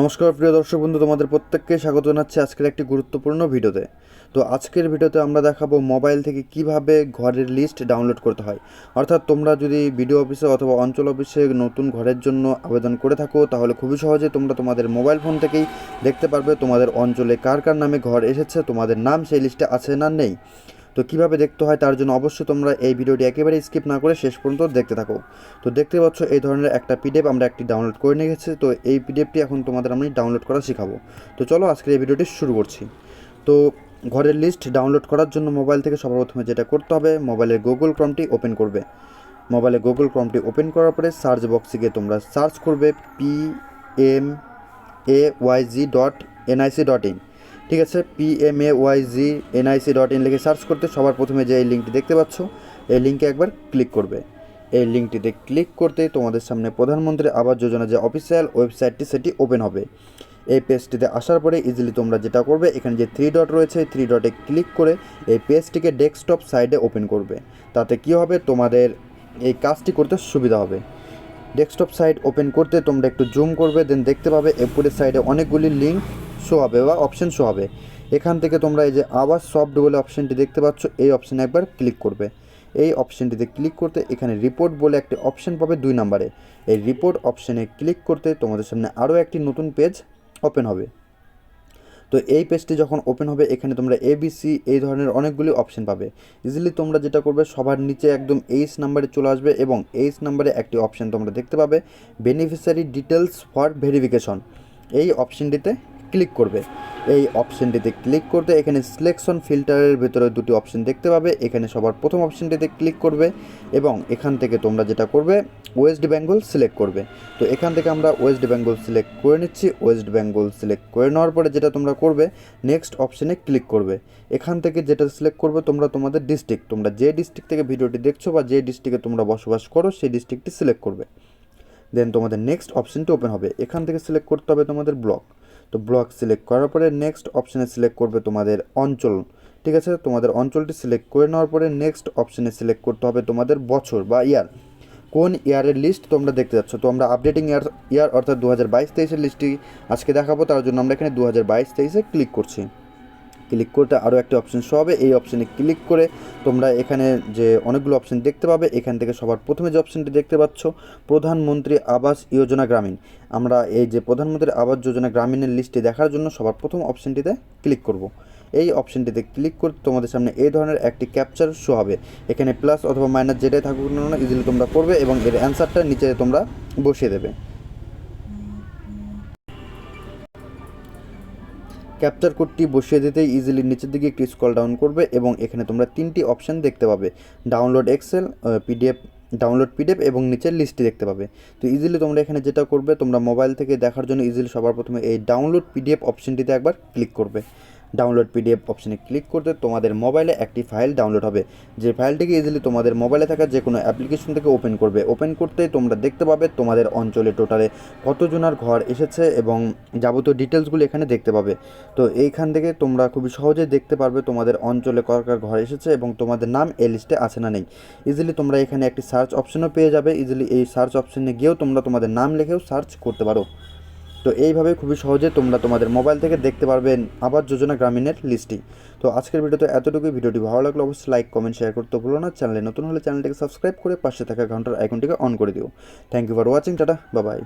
নমস্কার, প্রিয় দর্শক বন্ধু, তোমাদের প্রত্যেককে স্বাগত জানাচ্ছি আজকের একটি গুরুত্বপূর্ণ ভিডিওতে। তো আজকের ভিডিওতে আমরা দেখাবো মোবাইল থেকে কীভাবে ঘরের লিস্ট ডাউনলোড করতে হয়। অর্থাৎ তোমরা যদি বিডিও অফিসে অথবা অঞ্চল অফিসে নতুন ঘরের জন্য আবেদন করে থাকো, তাহলে খুবই সহজে তোমরা তোমাদের মোবাইল ফোন থেকেই দেখতে পারবে তোমাদের অঞ্চলে কার কার নামে ঘর এসেছে, তোমাদের নাম সেই লিস্টে আছে না নেই। তো কীভাবে দেখতে হয় তার জন্য অবশ্যই তোমরা এই ভিডিওটি একেবারে স্কিপ না করে শেষ পর্যন্ত দেখতে থাকো। তো দেখতে পাচ্ছ এই ধরনের একটা পিডিএফ আমরা একটি ডাউনলোড করে নিয়ে গেছি, তো এই পিডিএফটি এখন তোমাদের আমি ডাউনলোড করা শেখাবো। তো চলো আজকের এই ভিডিওটি শুরু করছি। তো ঘরের লিস্ট ডাউনলোড করার জন্য মোবাইল থেকে সবার প্রথমে যেটা করতে হবে মোবাইলের গুগল ক্রমটি ওপেন করবে। মোবাইলে গুগল ক্রমটি ওপেন করার পরে সার্চ বক্সে গিয়ে তোমরা সার্চ করবে P M A Y G dot NIC dot in ঠিক আছে P M A Y G NIC dot in লিখে সার্চ করতে সবার প্রথমে যে এই লিঙ্কটি দেখতে পাচ্ছ, এই লিঙ্কে একবার ক্লিক করবে। এই লিঙ্কটিতে ক্লিক করতে তোমাদের সামনে প্রধানমন্ত্রী আবাস যোজনা যে অফিসিয়াল ওয়েবসাইটটি সেটি ওপেন হবে। এই পেজটিতে আসার পরে ইজিলি তোমরা যেটা করবে, এখানে যে থ্রি ডট রয়েছে থ্রি ডটে ক্লিক করে এই পেজটিকে ডেস্কটপ সাইডে ওপেন করবে। তাতে কি হবে? তোমাদের এই কাজটি করতে সুবিধা হবে। ডেস্কটপ সাইট ওপেন করতে তোমরা একটু জুম করবে দেন দেখতে পাবে এরপরের সাইডে অনেকগুলি লিঙ্ক শো হবে বা অপশন শো হবে। এখান থেকে তোমরা এই যে আবার সফট বলে অপশনটি দেখতে পাচ্ছ, এই অপশানে একবার ক্লিক করবে। এই অপশানটিতে ক্লিক করতে এখানে রিপোর্ট বলে একটি অপশন পাবে দুই নম্বরে। এই রিপোর্ট অপশানে ক্লিক করতে তোমাদের সামনে আরও একটি নতুন পেজ ওপেন হবে। তো এই পেজটি যখন ওপেন হবে, এখানে তোমরা এবিসি এই ধরনের অনেকগুলি অপশন পাবে। ইজিলি তোমরা যেটা করবে, সবার নিচে একদম এইচ নাম্বারে চলে আসবে এবং এইচ নাম্বারে একটি অপশন তোমরা দেখতে পাবে বেনিফিশিয়ারি ডিটেলস ফর ভেরিফিকেশন এই অপশনটিতে ক্লিক করবে। এই অপশনটিতে ক্লিক করতে এখানে সিলেকশন ফিল্টারের ভেতরে দুটি অপশান দেখতে পাবে। এখানে সবার প্রথম অপশনটিতে ক্লিক করবে এবং এখান থেকে তোমরা যেটা করবে ওয়েস্ট বেঙ্গল সিলেক্ট করবে। তো এখান থেকে আমরা ওয়েস্ট বেঙ্গল সিলেক্ট করে নিচ্ছি। ওয়েস্ট বেঙ্গল সিলেক্ট করে নেওয়ার পরে যেটা তোমরা করবে নেক্সট অপশানে ক্লিক করবে। এখান থেকে যেটা সিলেক্ট করবে তোমরা তোমাদের ডিস্ট্রিক্ট তোমরা যে ডিস্ট্রিক্ট থেকে ভিডিওটি দেখছ বা যে ডিস্ট্রিক্টে তোমরা বসবাস করো, সেই ডিস্ট্রিক্টটি সিলেক্ট করবে। দেন তোমাদের নেক্সট অপশনটি ওপেন হবে। এখান থেকে সিলেক্ট করতে হবে তোমাদের ব্লক তো ব্লক সিলেক্ট করার পরে নেক্সট অপশানে সিলেক্ট করবে তোমাদের অঞ্চল। ঠিক আছে? তোমাদের অঞ্চলটি সিলেক্ট করে নেওয়ার পরে নেক্সট অপশানে সিলেক্ট করতে হবে তোমাদের বছর বা ইয়ার কোন ইয়ারের লিস্ট তোমরা দেখতে যাচ্ছ? তো আমরা আপডেটিং ইয়ার ইয়ার অর্থাৎ দু হাজার বাইশ তেইশের লিস্টটি আজকে দেখাবো। তার জন্য আমরা এখানে দু হাজার বাইশ তেইশে ক্লিক করছি। ক্লিক করতে আরও একটি অপশন শো হবে। এই অপশানে ক্লিক করে তোমরা এখানে যে অনেকগুলো অপশন দেখতে পাবে, এখান থেকে সবার প্রথমে যে অপশনটি দেখতে পাচ্ছ, প্রধানমন্ত্রী আবাস যোজনা গ্রামীণ। আমরা এই যে প্রধানমন্ত্রী আবাস যোজনা গ্রামীণের লিস্টটি দেখার জন্য সবার প্রথম অপশনটিতে ক্লিক করব। এই অপশনটিতে ক্লিক করতে তোমাদের সামনে এই ধরনের একটি ক্যাপচার শো হবে। এখানে প্লাস অথবা মাইনাস যেটাই থাকুক না ইজিলি তোমরা করবে এবং এর অ্যান্সারটা নিচে তোমরা বসিয়ে দেবে। ক্যাপচার কোডটি বসিয়ে দিতে ইজিলি নিচের দিকে একটি স্কল ডাউন করবে এবং এখানে তোমরা তিনটি অপশান দেখতে পাবে। Download excel PDF download PDF এবং নিচের লিস্টটি দেখতে পাবে। তো ইজিলি তোমরা এখানে যেটা করবে, তোমরা মোবাইল থেকে দেখার জন্য ইজিলি সবার প্রথমে এই ডাউনলোড পিডিএফ অপশানটিতে একবার ক্লিক করবে। ডাউনলোড পিডিএফ অপশানে ক্লিক করতে তোমাদের মোবাইলে একটি ফাইল ডাউনলোড হবে। যে ফাইলটিকে ইজিলি তোমাদের মোবাইলে থাকা যে কোনো অ্যাপ্লিকেশন থেকে ওপেন করবে। ওপেন করতে তোমরা দেখতে পাবে তোমাদের অঞ্চলে টোটালে কতজনার ঘর এসেছে এবং যাবতীয় ডিটেলসগুলো এখানে দেখতে পাবে। তো এইখান থেকে তোমরা খুবই সহজে দেখতে পারবে তোমাদের অঞ্চলে কার ঘর এসেছে এবং তোমাদের নাম এই লিস্টে আছে না নেই। ইজিলি তোমরা এখানে একটি সার্চ অপশনও পেয়ে যাবে। ইজিলি এই সার্চ অপশনে গিয়েও তোমরা তোমাদের নাম লিখেও সার্চ করতে পারো। তো এইভাবে খুবই সহজে তোমরা তোমাদের মোবাইল থেকে দেখতে পারবেন আবার যোজনা গ্রামীণের লিস্টটি। তো আজকের ভিডিওতে এতটুকুই। ভিডিওটি ভালো লাগলে অবশ্যই লাইক কমেন্ট শেয়ার করতে ভুলো না। চ্যানেলে নতুন হলে চ্যানেলটিকে সাবস্ক্রাইব করে পাশে থাকা ঘণ্টার আইকনটিকে অন করে দিও। Thank you for watching tata বাবাই